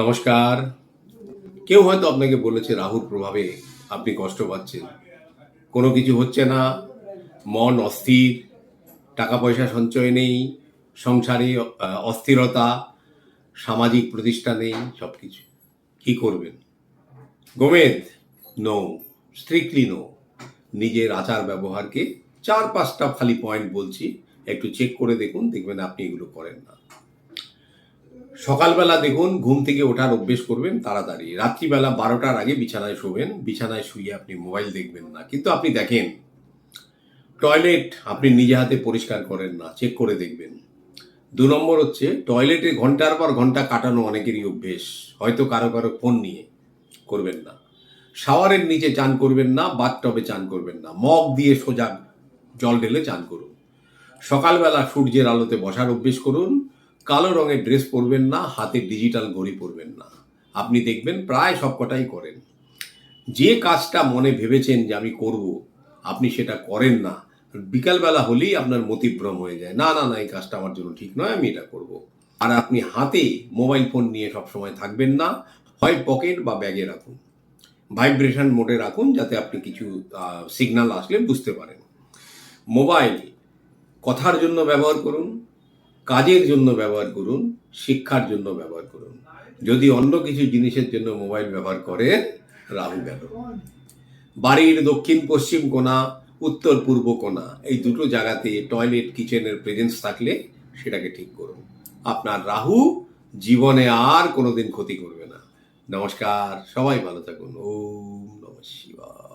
নমস্কার। কেউ হয়তো আপনাকে বলেছে রাহুর প্রভাবে আপনি কষ্ট পাচ্ছেন। কোনো কিছু হচ্ছে না। মন অস্থির টাকা পয়সা সঞ্চয় নেই, সংসারে অস্থিরতা, সামাজিক প্রতিষ্ঠা নেই সব কিছু কী করবেন? গোমেদ নো স্ট্রিক্টলি নো নিজের আচার ব্যবহারকে চার পাঁচটা খালি পয়েন্ট বলছি। একটু চেক করে দেখুন, দেখবেন আপনি এগুলো করেন না। সকালবেলা দেখুন, ঘুম থেকে ওঠার অভ্যেস করবেন, তাড়াতাড়ি। রাত্রিবেলা বারোটার আগে বিছানায় শোবেন। বিছানায় শুয়ে আপনি মোবাইল দেখবেন না। কিন্তু আপনি দেখেন, টয়লেট আপনি নিজে হাতে পরিষ্কার করেন না, চেক করে দেখবেন। দু নম্বর হচ্ছে, টয়লেটে ঘণ্টার পর ঘণ্টা কাটানো অনেকেরই অভ্যেস। হয়তো কারও কারও ফোন নিয়ে করবেন না। শাওয়ারের নিচে চান করবেন না, বাথটবে চান করবেন না। মগ দিয়ে সোজা জল ঢেলে চান করুন। সকালবেলা সূর্যের আলোতে বসার অভ্যেস করুন। কালো রঙের ড্রেস পরবেন না, হাতে ডিজিটাল ঘড়ি পরবেন না। আপনি দেখবেন প্রায় সবকটাই করেন। যে কাজটা মনে ভেবেছেন যে আমি করব, আপনি সেটা করেন না। বিকালবেলা হলেই আপনার মতিভ্রম হয়ে যায়। না না না, এই কাজটা আমার জন্য ঠিক নয়, আমি এটা করব। আর আপনি হাতে মোবাইল ফোন নিয়ে সবসময় থাকবেন না, হয় পকেট বা ব্যাগে রাখুন। ভাইব্রেশন মোডে রাখুন, যাতে আপনি কিছু সিগন্যাল আসলে বুঝতে পারেন। মোবাইল কথার জন্য ব্যবহার করুন। কাজের জন্য ব্যবহার করুন, শিক্ষার জন্য ব্যবহার করুন। যদি অন্য কিছু জিনিসের জন্য মোবাইল ব্যবহার করেন রাহু গেল। বাড়ির দক্ষিণ পশ্চিম কোণা, উত্তর পূর্ব কোণা, এই দুটো জায়গাতে টয়লেট কিচেনের প্রেজেন্স থাকলে সেটাকে ঠিক করুন। আপনার রাহু জীবনে আর কোনোদিন ক্ষতি করবে না। নমস্কার, সবাই ভালো থাকুন। ওম নমঃ শিবায়।